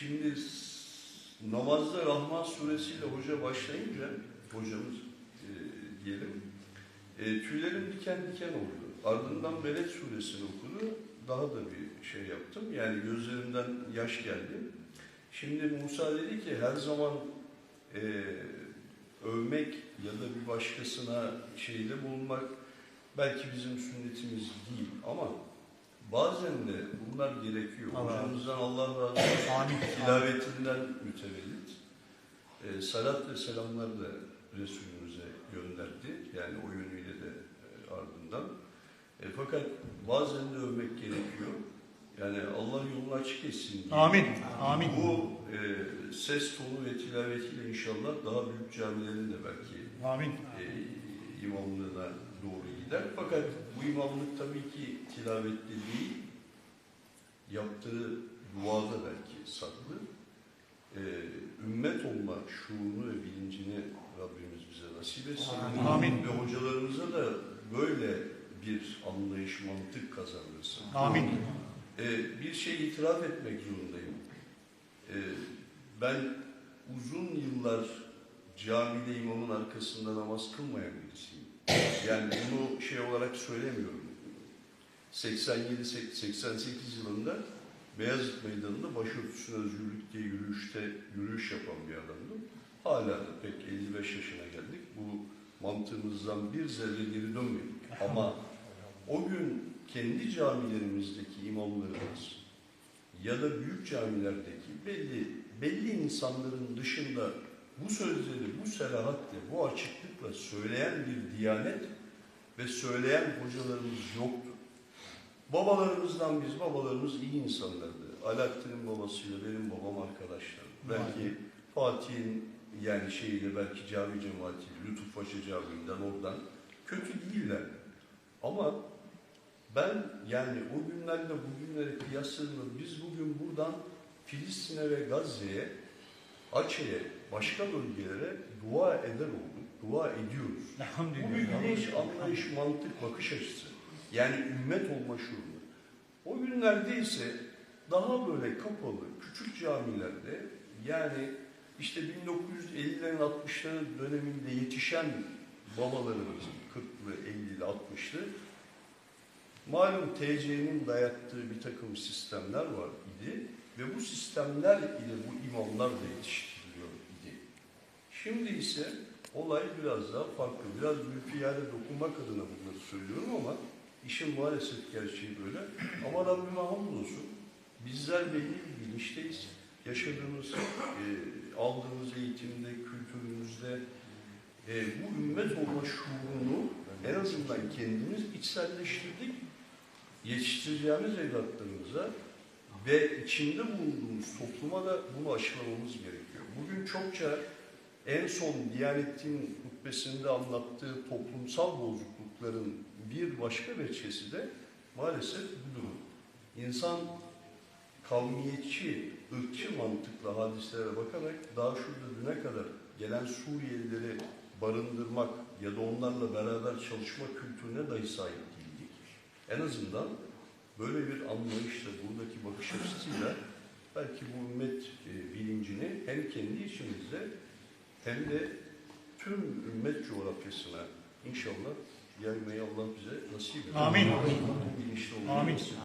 Şimdi namazda Rahman suresiyle hoca başlayınca, hocamız e, diyelim, e, tüylerim diken diken oldu. Ardından Beled suresini okudu. Daha da bir şey yaptım. Yani gözlerimden yaş geldi. Şimdi Musa dedi ki her zaman e, övmek ya da bir başkasına şeyde bulunmak belki bizim sünnetimiz değil ama bazen de bunlar gerekiyor. Allah Hocamızdan Allah razı olsun. Tilavetinden mütevellit. E, salat ve selamlar da Resulümüze gönderdi. Yani o yönüyle de e, ardından. E, fakat bazen de övmek gerekiyor. Yani Allah yolunu açık etsin diye. Amin. Amin. Bu e, ses tonu ve tilavetiyle inşallah daha büyük camilerin de belki Amin. e, imamlığına doğru gider. Fakat bu imamlık tabii ki tilavetli değil, yaptığı duada belki saklı. E, ümmet olma şuurunu ve bilincini Rabbimiz bize nasip etsin. Amin. Ve hocalarımıza da böyle bir anlayış, mantık kazandırsın. Amin. Ee, bir şey itiraf etmek zorundayım. Ee, ben uzun yıllar camide imamın arkasında namaz kılmayan birisiyim. Yani bunu şey olarak söylemiyorum. 87-88 yılında Beyazıt Meydanı'nda başörtüsüne özgürlük diye yürüyüşte yürüyüş yapan bir adamdım. Hala da pek 55 yaşına geldik. Bu mantığımızdan bir zerre geri dönmedik. Ama o gün kendi camilerimizdeki imamlarımız ya da büyük camilerdeki belli belli insanların dışında bu sözleri bu selahatle, bu açıklıkla söyleyen bir diyanet ve söyleyen hocalarımız yoktu. Babalarımızdan biz, babalarımız iyi insanlardı. Alaaddin'in babasıyla benim babam arkadaşlar. Belki Fatih'in yani şeyiyle belki cami cemaati, Lütuf Paşa Camii'nden oradan kötü değiller. Ama ben yani o günlerle bugünlere kıyasladığımda biz bugün buradan Filistin'e ve Gazze'ye, Açe'ye, başka bölgelere dua eder olduk, dua ediyoruz. Bu bir bilinç, anlayış, mantık, bakış açısı. Yani ümmet olma şuuru. O günlerde ise daha böyle kapalı, küçük camilerde yani işte 1950'lerin 60'ların döneminde yetişen babalarımız 40'lı, 50'li, 60'lı malum TC'nin dayattığı bir takım sistemler var idi ve bu sistemler ile bu imamlar da yetiştiriliyor idi. Şimdi ise olay biraz daha farklı. Biraz mülkiyade dokunmak adına bunları söylüyorum ama işin maalesef gerçeği böyle. Ama Rabbime hamdolsun bizler belli bir bilinçteyiz. Yaşadığımız, e, aldığımız eğitimde, kültürümüzde e, bu ümmet olma şuurunu en azından kendimiz içselleştirdik. Yetiştireceğimiz evlatlarımıza ve içinde bulunduğumuz topluma da bunu aşılamamız gerekiyor. Bugün çokça en son Diyanet'in hutbesinde anlattığı toplumsal bozuklukların bir başka veçesi de maalesef bu durum. İnsan kavmiyetçi, ırkçı mantıkla hadiselere bakarak daha şurada düne kadar gelen Suriyelileri barındırmak ya da onlarla beraber çalışma kültürüne dahi sahip değildik. En azından böyle bir anlayışla, bakış açısıyla belki bu ümmet e, bilincini hem kendi içimizde hem de tüm ümmet coğrafyasına inşallah yaymayı Allah bize nasip eder. Amin. Amin. nasip